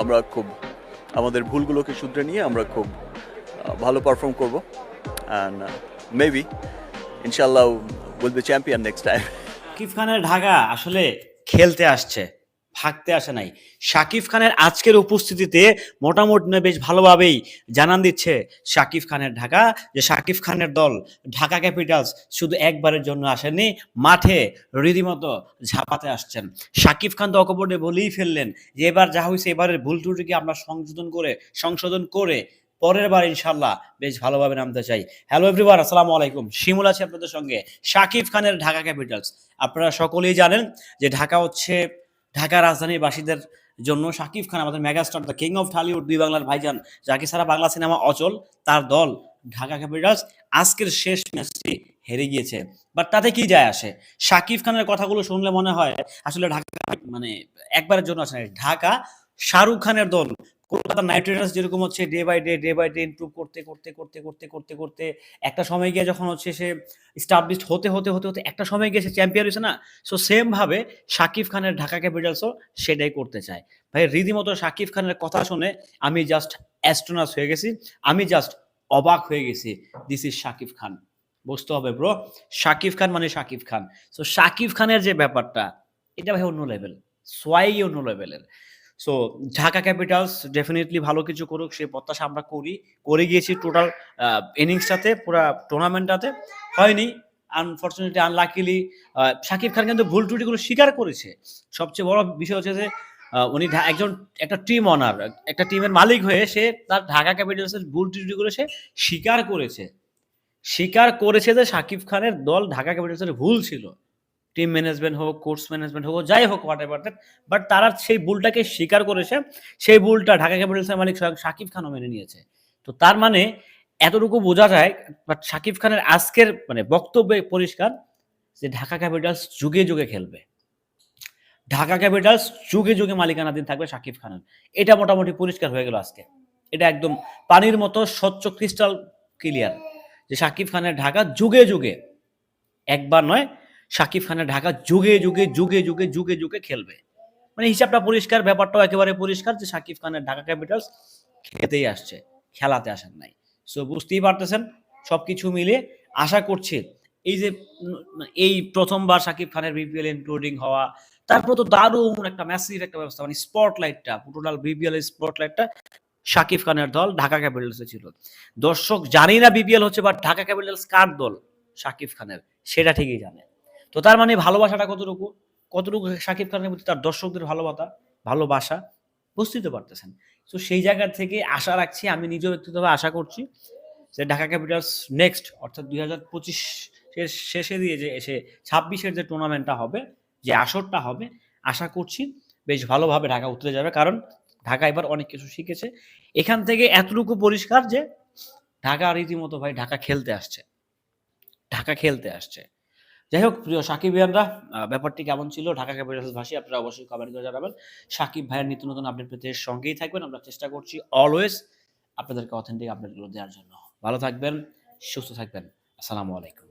আমরা খুব, আমাদের ভুলগুলোকে শুধরে নিয়ে আমরা খুব ভালো পারফর্ম করব। অ্যান্ড মেবি ইনশাল্লাহ will be champion next time কিফ খানের ঢাকা আসলে খেলতে আসছে। ভাগতে আসে নাই। শাকিব খানের আজকের উপস্থিতিতে মোটামুটি বেশ ভালোভাবেই জানান দিচ্ছে শাকিব খানের ঢাকা যে শাকিব খানের দল ঢাকা ক্যাপিটালস শুধু একবারের জন্য আসেনি মাঠে রীতিমতো ঝাপাতে আসছেন। শাকিব খান তো অকপটে বলেই ফেললেন যে এবার যা হয়েছে, এবারের ভুল ত্রুটিকে আমরা সংশোধন করে সংশোধন করে পরের বার ইনশাল্লাহ বেশ ভালোভাবে নামতে চাই। হ্যালো এভরিওয়ান, আসসালামু আলাইকুম। শিমুল আছে আপনাদের সঙ্গে। শাকিব খানের ঢাকা ক্যাপিটালস। আপনারা সকলেই জানেন যে ঢাকা হচ্ছে ঢাকা রাজধানীর বাসীদের জন্য শাকিব খান আমাদের megastar, the king of Dhallywood, দুই বাংলার ভাইজান, যাকে সারা বাংলা সিনেমা অচল, তার দল, ঢাকা ক্যাপিটালস, আজকের শেষ ম্যাচটি হেরে গিয়েছে। বাট তাতে কি যায় আসে? শাকিব খানের কথাগুলো শুনলে মনে হয় আসলে ঢাকা মানে একবারের জন্য আসে ঢাকা, শাহরুখ খানের দল কলকাতা নাইট রাইডার্স যেরকম হচ্ছে day by day day by day improve করতে করতে করতে করতে করতে করতে একটা সময় গিয়ে যখন হচ্ছে সে স্টাবলিশড হতে হতে হতে হতে একটা সময় গিয়ে সে চ্যাম্পিয়ন হয়েছে না সো সেম ভাবে শাকিব খানের ঢাকা ক্যাপিটালসও সেটাই করতে চায়। ভাই, রীতিমতো শাকিব খানের কথা শুনে আমি জাস্ট অ্যাস্ট্রোনাস হয়ে গেছি, আমি জাস্ট অবাক হয়ে গেছি। This is Shakib Khan. বুঝতে হবে ব্রো শাকিব খান মানে শাকিব খান। সো শাকিব খানের যে ব্যাপারটা, এটা ভাই অন্য লেভেল সোয়াই অন্য লেভেলের সো ঢাকা ক্যাপিটালস ডেফিনেটলি ভালো কিছু করুক, সে প্রত্যাশা আমরা করি। করে গিয়েছি টোটাল ইনিংসটাতে পুরো টুর্নামেন্টটাতে হয়নি আনফর্চুনেটলি আনলাকিলি শাকিব খান কিন্তু ভুল ত্রুটিগুলো স্বীকার করেছে। সবচেয়ে বড় বিষয় হচ্ছে যে উনি একজন, একটা টিম অনার একটা টিমের মালিক হয়ে সে তার ঢাকা ক্যাপিটালসের ভুল ত্রুটিগুলো সে স্বীকার করেছে। স্বীকার করেছে যে শাকিব খানের দল ঢাকা ক্যাপিটালসের ভুল ছিল। টিম ম্যানেজমেন্ট হোক কোর্স ম্যানেজমেন্ট হোক যাই হোক হোয়াট এভার বাট তারা সেই ভুলটাকে স্বীকার করেছে, সেই ভুলটা ঢাকা ক্যাপিটালসের মালিক স্বয়ং শাকিব খানও মেনে নিয়েছে। তো তার মানে এতটুকু বোঝা যায় বাট শাকিব খানের আজকের মানে বক্তব্যে পরিষ্কার যে ঢাকা ক্যাপিটালস যুগে যুগে খেলবে। ঢাকা ক্যাপিটালস যুগে যুগে মালিকানাধীন থাকবে শাকিব খানের। এটা মোটামুটি পরিষ্কার হয়ে গেল আজকে। এটা একদম পানির মতো স্বচ্ছ ক্রিস্টাল ক্লিয়ার যে শাকিব খানের ঢাকা যুগে যুগে একবার নয় শাকিব খানের ঢাকা যুগে যুগে যুগে যুগে যুগে যুগে খেলবে। মানে হিসাবটা পরিষ্কার, ব্যাপারটাও একেবারে পরিষ্কার যে শাকিব খানের ঢাকা ক্যাপিটালস খেতেই আসছে, খেলাতে আসেন নাই। সো বুঝতেই পারতেছেন, সবকিছু মিলে আশা করছি এই যে এই প্রথমবার শাকিব খানের বিপিএল ইনক্লুডিং হওয়া, তারপর তো দারুণ একটা ম্যাসিভ একটা ব্যবস্থা মানে স্পটলাইটটা টোটাল বিপিএল স্পটলাইটটা শাকিব খানের দল ঢাকা ক্যাপিটালসে ছিল। দর্শক জানি না বিপিএল হচ্ছে বা ঢাকা ক্যাপিটালস কার দল? শাকিব খানের, সেটা ঠিকই জানে। তো তার মানে ভালোবাসাটা কতটুকু? কতটুকু সাকিব খানের প্রতি তার দর্শকদের ভালোবাসা ভালোবাসা বুঝতেই তো পারতেছেন। তো সেই জায়গা থেকে আশা রাখছি, আমি নিজেও ব্যক্তিগতভাবে আশা করছি যে ঢাকা ক্যাপিটালস নেক্সট অর্থাৎ দুই হাজার পঁচিশ শেষে দিয়ে যে এসে ছাব্বিশের যে টুর্নামেন্টটা হবে, যে আসরটা হবে, আশা করছি বেশ ভালোভাবে ঢাকা উতরে যাবে। কারণ ঢাকা এবার অনেক কিছু শিখেছে। এখান থেকে এতটুকু পরিষ্কার যে ঢাকা রীতিমতো ভাই ঢাকা খেলতে আসছে। ঢাকা খেলতে আসছে। যাই হোক, প্রিয় সাকিব ভাইয়ানরা ব্যাপারটি কেমন ছিল? ঢাকা ক্যাপিটালস ভাষী, আপনারা অবশ্যই কমেন্ট করে জানাবেন। সাকিব ভাইয়ের নিত্য নতুন আপডেট পেতে সঙ্গেই থাকবেন। আমরা চেষ্টা করছি অলওয়েজ আপনাদেরকে অথেন্টিক আপডেটগুলো দেওয়ার জন্য। ভালো থাকবেন, সুস্থ থাকবেন। আসসালামু আলাইকুম।